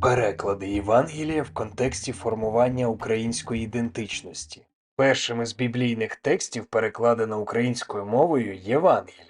Переклади Євангелія в контексті формування української ідентичності. Першим із біблійних текстів перекладено українською мовою Євангелія.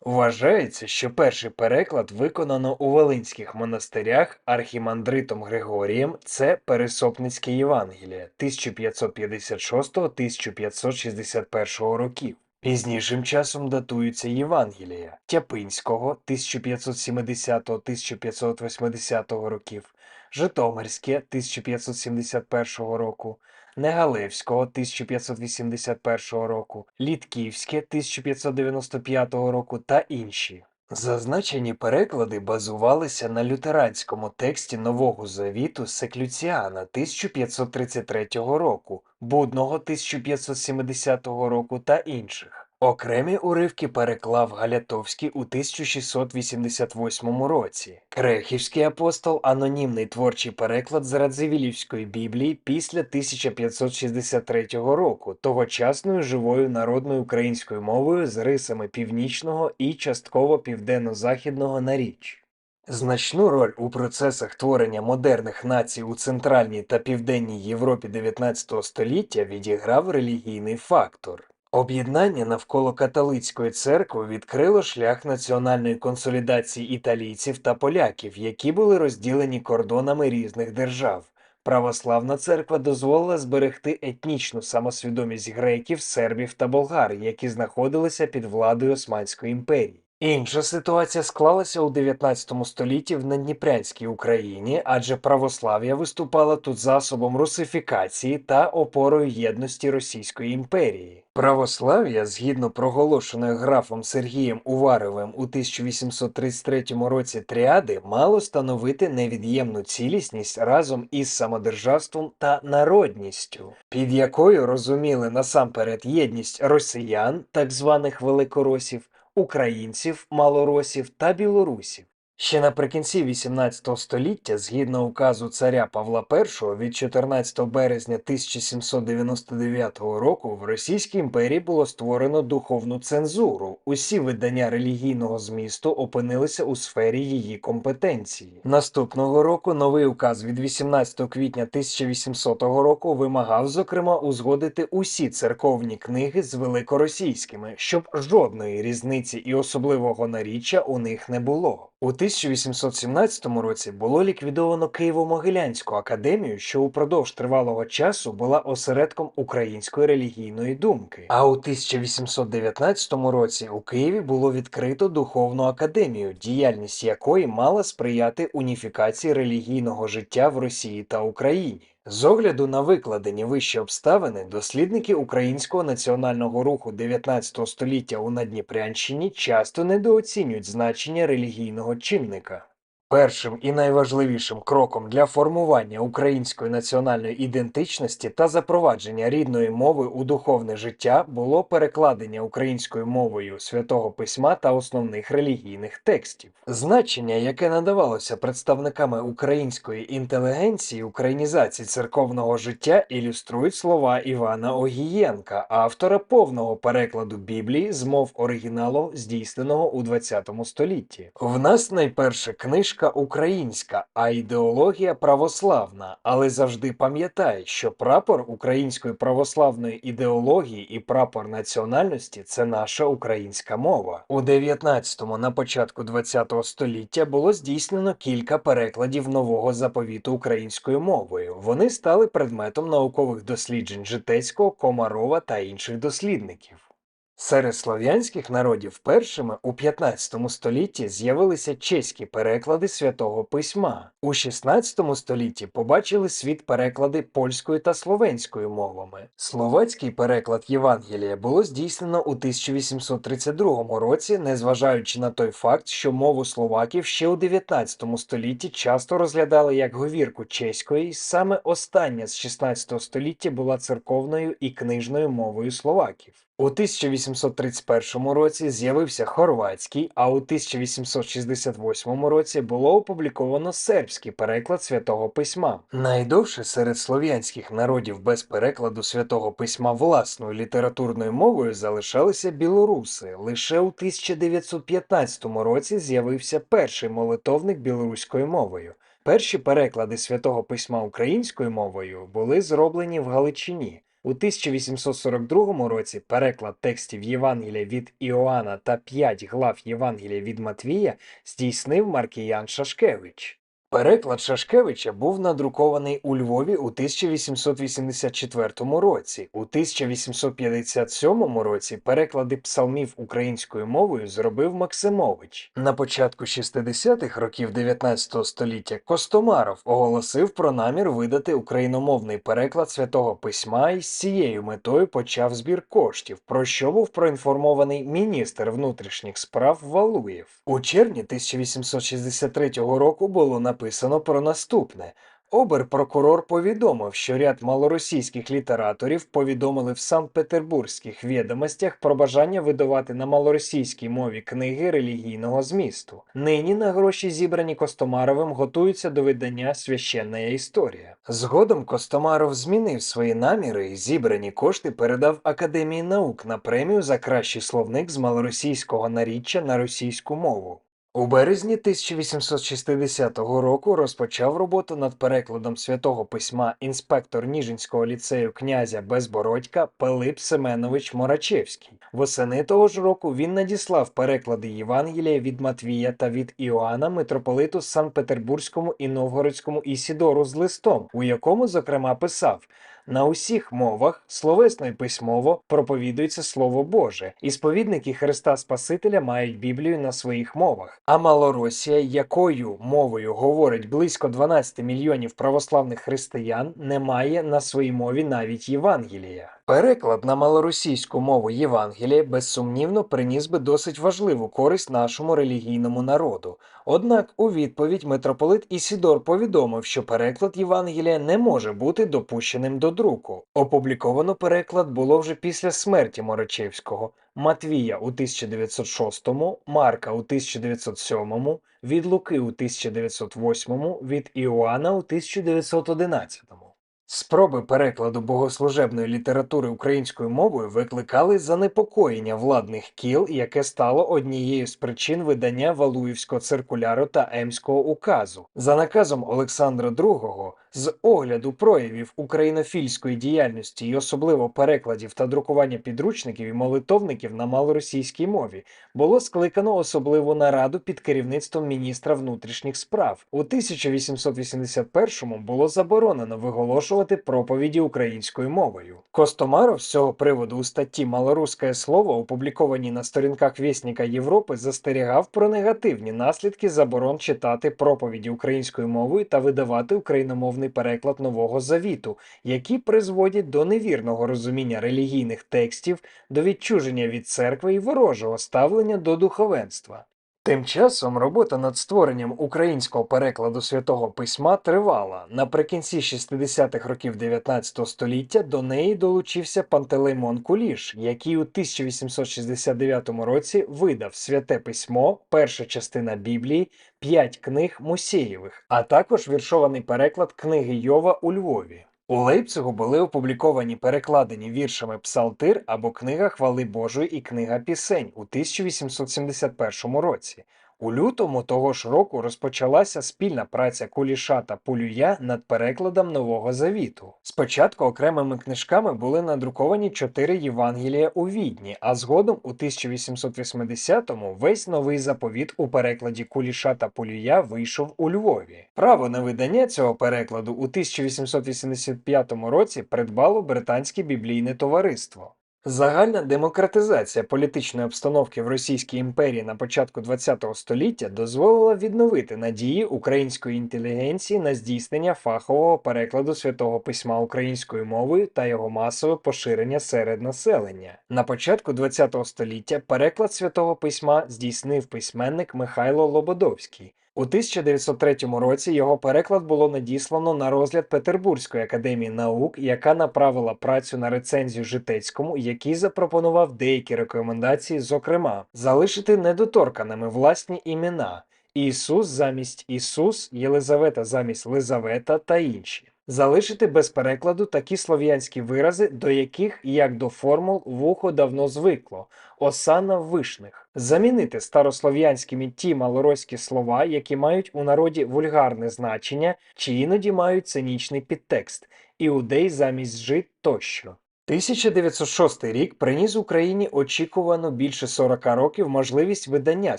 Вважається, що перший переклад виконано у Волинських монастирях архімандритом Григорієм. Це Пересопницьке Євангеліє 1556-1561 років. Пізнішим часом датуються Євангелія Тяпинського 1570-1580 років, Житомирське 1571 року, Негалевського 1581 року, Літківське 1595 року та інші. Зазначені переклади базувалися на лютеранському тексті Нового Завіту Секлюціана 1533 року, Будного 1570 року та інших. Окремі уривки переклав Галятовський у 1688 році. Крехівський апостол анонімний творчий переклад з Радзивілівської Біблії після 1563 року, тогочасною живою народною українською мовою з рисами північного і частково південно-західного наріч. Значну роль у процесах творення модерних націй у Центральній та Південній Європі 19 століття відіграв релігійний фактор. Об'єднання навколо католицької церкви відкрило шлях національної консолідації італійців та поляків, які були розділені кордонами різних держав. Православна церква дозволила зберегти етнічну самосвідомість греків, сербів та болгар, які знаходилися під владою Османської імперії. Інша ситуація склалася у 19 столітті в Надніпрянській Україні, адже православ'я виступало тут засобом русифікації та опорою єдності Російської імперії. Православ'я, згідно проголошеної графом Сергієм Уваровим у 1833 році тріади, мало становити невід'ємну цілісність разом із самодержавством та народністю, під якою розуміли насамперед єдність росіян, так званих великоросів, українців, малоросів та білорусів. Ще наприкінці XVIII століття, згідно указу царя Павла І від 14 березня 1799 року, в Російській імперії було створено духовну цензуру. Усі видання релігійного змісту опинилися у сфері її компетенції. Наступного року новий указ від 18 квітня 1800 року вимагав, зокрема, узгодити усі церковні книги з великоросійськими, щоб жодної різниці і особливого наріччя у них не було. У 1817 році було ліквідовано Києво-Могилянську академію, що упродовж тривалого часу була осередком української релігійної думки. А у 1819 році у Києві було відкрито духовну академію, діяльність якої мала сприяти уніфікації релігійного життя в Росії та Україні. З огляду на викладені вищі обставини, дослідники українського національного руху 19 століття у Надніпрянщині часто недооцінюють значення релігійного чинника. Першим і найважливішим кроком для формування української національної ідентичності та запровадження рідної мови у духовне життя було перекладення українською мовою святого письма та основних релігійних текстів. Значення, яке надавалося представниками української інтелігенції українізації церковного життя, ілюструють слова Івана Огієнка, автора повного перекладу Біблії з мов оригіналу, здійсненого у 20 столітті. В нас найперша книжка українська, а ідеологія православна. Але завжди пам'ятай, що прапор української православної ідеології і прапор національності це наша українська мова. У 19-му, на початку 20-го століття було здійснено кілька перекладів нового заповіту українською мовою. Вони стали предметом наукових досліджень Житецького, Комарова та інших дослідників. Серед слов'янських народів першими у 15 столітті з'явилися чеські переклади святого письма. У 16 столітті побачили світ переклади польською та словенською мовами. Словацький переклад Євангелія було здійснено у 1832 році, незважаючи на той факт, що мову словаків ще у 19 столітті часто розглядали як говірку чеської, саме остання з 16 століття була церковною і книжною мовою словаків. У 1831 році з'явився хорватський, а у 1868 році було опубліковано сербський переклад святого письма. Найдовше серед слов'янських народів без перекладу святого письма власною літературною мовою залишалися білоруси. Лише у 1915 році з'явився перший молитовник білоруською мовою. Перші переклади святого письма українською мовою були зроблені в Галичині. У 1842 році переклад текстів Євангелія від Іоанна та п'ять глав Євангелія від Матвія здійснив Маркіян Шашкевич. Переклад Шашкевича був надрукований у Львові у 1884 році. У 1857 році переклади псалмів українською мовою зробив Максимович. На початку 60-х років 19 століття Костомаров оголосив про намір видати україномовний переклад святого письма і з цією метою почав збір коштів, про що був проінформований міністр внутрішніх справ Валуєв. У червні 1863 року було написано про наступне. Оберпрокурор повідомив, що ряд малоросійських літераторів повідомили в Санкт-Петербурзьких відомостях про бажання видавати на малоросійській мові книги релігійного змісту. Нині на гроші, зібрані Костомаровим, готуються до видання Священна історія. Згодом Костомаров змінив свої наміри і зібрані кошти передав Академії наук на премію за кращий словник з малоросійського наріччя на російську мову. У березні 1860 року розпочав роботу над перекладом святого письма інспектор Ніжинського ліцею князя Безбородька Пилип Семенович Морачевський. Восени того ж року він надіслав переклади Євангелія від Матвія та від Іоанна митрополиту Санкт-Петербурзькому і Новгородському Ісідору з листом, у якому, зокрема, писав. На усіх мовах, словесно і письмово, проповідується Слово Боже, і сповідники Христа Спасителя мають Біблію на своїх мовах. А Малоросія, якою мовою говорить близько 12 мільйонів православних християн, не має на своїй мові навіть Євангелія. Переклад на малоросійську мову Євангелія безсумнівно приніс би досить важливу користь нашому релігійному народу. Однак у відповідь митрополит Ісідор повідомив, що переклад Євангелія не може бути допущеним до друку. Опубліковано переклад було вже після смерті Морочевського, Матвія у 1906, Марка у 1907, від Луки у 1908, від Іоанна у 1911. Спроби перекладу богослужебної літератури українською мовою викликали занепокоєння владних кіл, яке стало однією з причин видання Валуївського циркуляру та Емського указу. За наказом Олександра II, з огляду проявів українофільської діяльності і особливо перекладів та друкування підручників і молитовників на малоросійській мові, було скликано особливу нараду під керівництвом міністра внутрішніх справ. У 1881-му було заборонено виголошувати проповіді українською мовою. Костомаров з цього приводу у статті Малоруське слово, опублікованій на сторінках Вєсника Європи, застерігав про негативні наслідки заборон читати проповіді українською мовою та видавати україномовний переклад Нового Завіту, які призводять до невірного розуміння релігійних текстів, до відчуження від церкви і ворожого ставлення до духовенства. Тим часом робота над створенням українського перекладу святого письма тривала. Наприкінці 60-х років 19 століття до неї долучився Пантелеймон Куліш, який у 1869 році видав святе письмо, перша частина Біблії, п'ять книг Мусєєвих, а також віршований переклад книги Йова у Львові. У Лейпцигу були опубліковані перекладені віршами Псалтир або Книга Хвали Божої і Книга Пісень у 1871 році. У лютому того ж року розпочалася спільна праця Куліша та Пулюя над перекладом Нового Завіту. Спочатку окремими книжками були надруковані чотири Євангелія у Відні, а згодом у 1880-му весь новий заповіт у перекладі Куліша та Пулюя вийшов у Львові. Право на видання цього перекладу у 1885 році придбало британське біблійне товариство. Загальна демократизація політичної обстановки в Російській імперії на початку ХХ століття дозволила відновити надії української інтелігенції на здійснення фахового перекладу святого письма українською мовою та його масове поширення серед населення. На початку ХХ століття переклад святого письма здійснив письменник Михайло Лободовський. У 1903 році його переклад було надіслано на розгляд Петербурзької академії наук, яка направила працю на рецензію Житецькому, який запропонував деякі рекомендації, зокрема, залишити недоторканими власні імена Ісус замість Ісус, Єлизавета замість Лизавета та інші. Залишити без перекладу такі слов'янські вирази, до яких, як до формул, вухо давно звикло осана вишних. Замінити старослов'янськими ті малоросійські слова, які мають у народі вульгарне значення чи іноді мають цинічний підтекст іудей замість жид тощо. 1906 рік приніс Україні очікувану більше 40 років можливість видання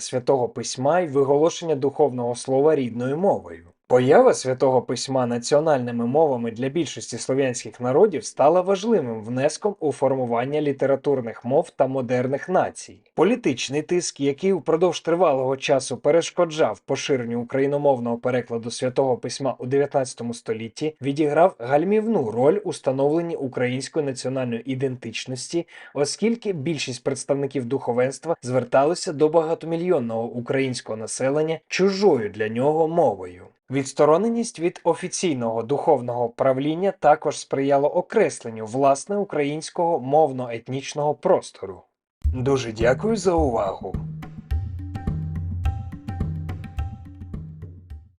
святого письма і виголошення духовного слова рідною мовою. Поява святого письма національними мовами для більшості слов'янських народів стала важливим внеском у формування літературних мов та модерних націй. Політичний тиск, який упродовж тривалого часу перешкоджав поширенню україномовного перекладу святого письма у 19 столітті, відіграв гальмівну роль у становленні української національної ідентичності, оскільки більшість представників духовенства зверталися до багатомільйонного українського населення чужою для нього мовою. Відстороненість від офіційного духовного правління також сприяло окресленню власне українського мовно-етнічного простору. Дуже дякую за увагу!